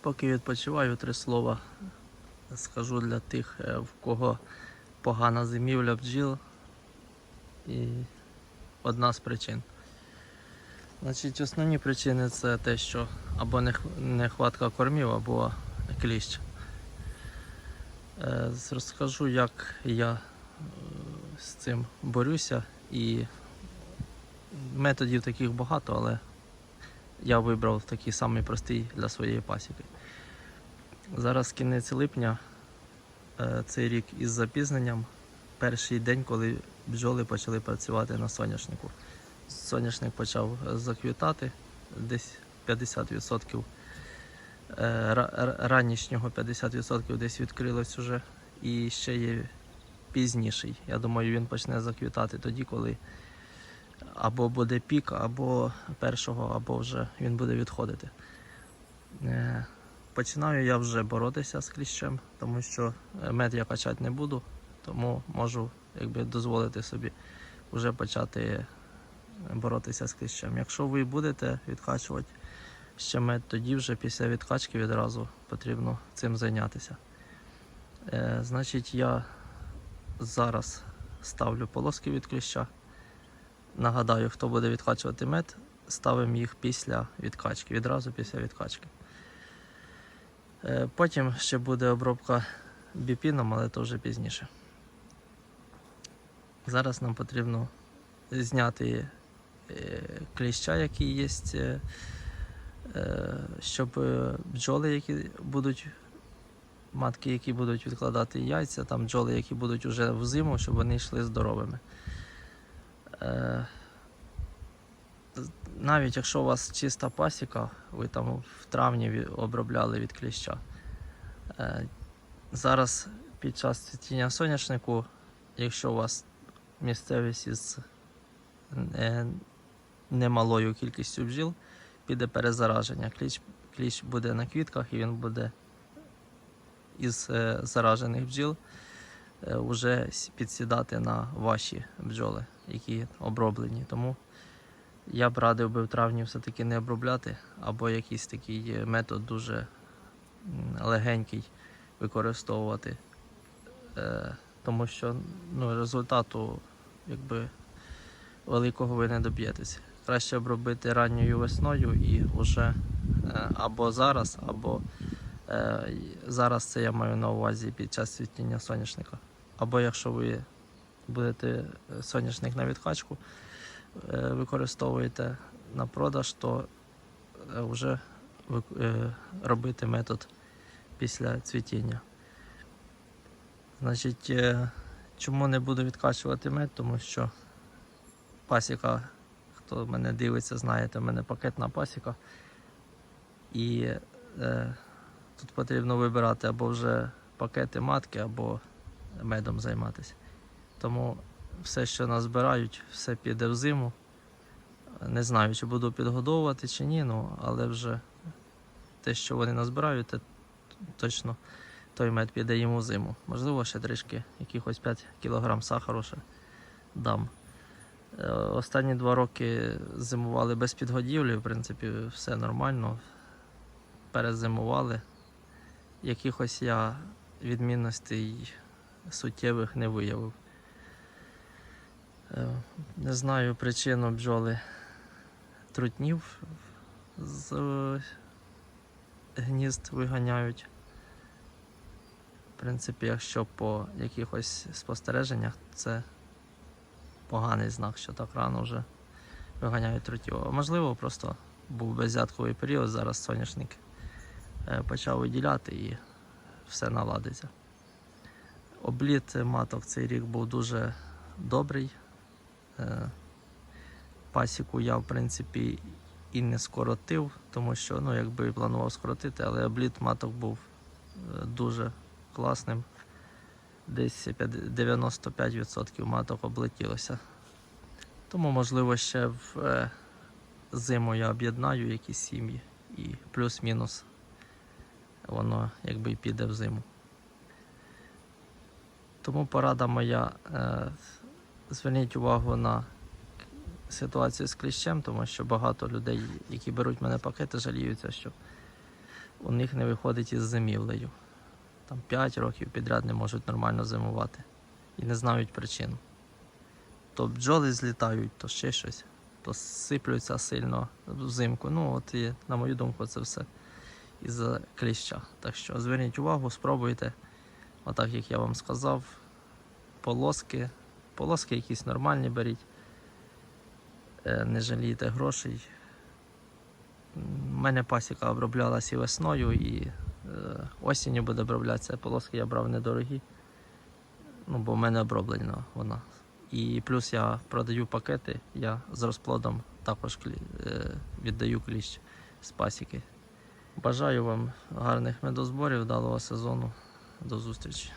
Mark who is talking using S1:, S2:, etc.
S1: Поки відпочиваю, три слова скажу для тих, е, в кого погана зимівля бджіл. І одна з причин. Значить, основні причини це те, що або нехватка кормів, або кліщ. Е, Розкажу, як я е, з цим борюся. І методів таких багато, але я вибрав такий самий простий для своєї пасіки. Зараз кінець липня, е, цей рік із запізненням, перший день, коли бджоли почали працювати на соняшнику. Соняшник почав заквітати, десь 50%. е, ра- ра- Ранішнього 50% десь відкрилось уже. І ще є пізніший. Я думаю, він почне заквітати тоді, коли або буде пік, або першого, або вже він буде відходити. Е, Починаю я вже боротися з кліщем, тому що е, мед я качати не буду, тому можу якби, дозволити собі вже почати боротися з кліщем. Якщо ви будете відкачувати ще мед, тоді вже після відкачки відразу потрібно цим зайнятися. Е, значить, я зараз ставлю полоски від кліща. Нагадаю, хто буде відкачувати мед, ставимо їх після відкачки, відразу після відкачки. Е, Потім ще буде обробка біпіном, але то вже пізніше. Зараз нам потрібно зняти е, кліща, який є, е, щоб бджоли, які будуть, матки, які будуть відкладати яйця, там бджоли, які будуть вже в зиму, щоб вони йшли здоровими. Навіть якщо у вас чиста пасіка, ви там в травні обробляли від кліща. Е, Зараз під час цвітіння соняшнику, якщо у вас місцевість із е, немалою кількістю бджіл, піде перезараження. Кліщ, кліщ буде на квітках і він буде із е, заражених бджіл вже підсідати на ваші бджоли, які оброблені. Тому я б радив би в травні все-таки не обробляти, або якийсь такий метод дуже легенький використовувати. Е, тому що ну, результату якби, великого ви не доб'єтесь. Краще обробити ранньою весною і вже е, або зараз, або е, зараз це я маю на увазі під час цвітіння соняшника. Або якщо ви будете соняшник на відкачку, використовуєте на продаж, то е, вже е, робити метод після цвітіння. Значить, е, чому не буду відкачувати мед? Тому що пасіка, хто мене дивиться, знаєте, в мене пакетна пасіка. І е, тут потрібно вибирати або вже пакети матки, або медом займатися. Тому все, що назбирають, все піде в зиму. Не знаю, чи буду підгодовувати чи ні, ну, але вже те, що вони назбирають, те точно той мед піде їм у зиму. Можливо, ще трішки, якихось 5 кг сахару ще дам. Е, Останні два роки зимували без підгодівлі, в принципі, все нормально. Перезимували. Якихось я відмінностей суттєвих не виявив. Е, Не знаю причину бджоли трутнів з е, гнізд виганяють. В принципі, якщо по якихось спостереженнях, це поганий знак, що так рано вже виганяють трутів. Можливо, просто був беззятковий період, зараз соняшник е, почав виділяти і все наладиться. Обліт маток цей рік був дуже добрий. Е, Пасіку я, в принципі, і не скоротив, тому що ну, якби і планував скоротити, але обліт маток був е, дуже класним. Десь 95% маток облетілося. Тому, можливо, ще в е, зиму я об'єднаю якісь сім'ї і плюс-мінус воно якби піде в зиму. Тому порада моя, е, зверніть увагу на ситуацію з кліщем, тому що багато людей, які беруть мене пакети, жаліються, що у них не виходить із зимівлею. Там 5 років підряд не можуть нормально зимувати і не знають причин. То бджоли злітають, то ще щось, то сиплються сильно взимку. Ну, от і, на мою думку, це все із-за кліща. Так що зверніть увагу, спробуйте. Отак, як я вам сказав, полоски. Полоски якісь нормальні беріть. Е, Не жалійте грошей. У мене пасіка оброблялась і весною, і е, осінню буде оброблятися. Полоски я брав недорогі. Ну, бо в мене оброблена вона. І плюс я продаю пакети, я з розплодом також е, віддаю кліщ з пасіки. Бажаю вам гарних медозборів, вдалого сезону. До зустрічі.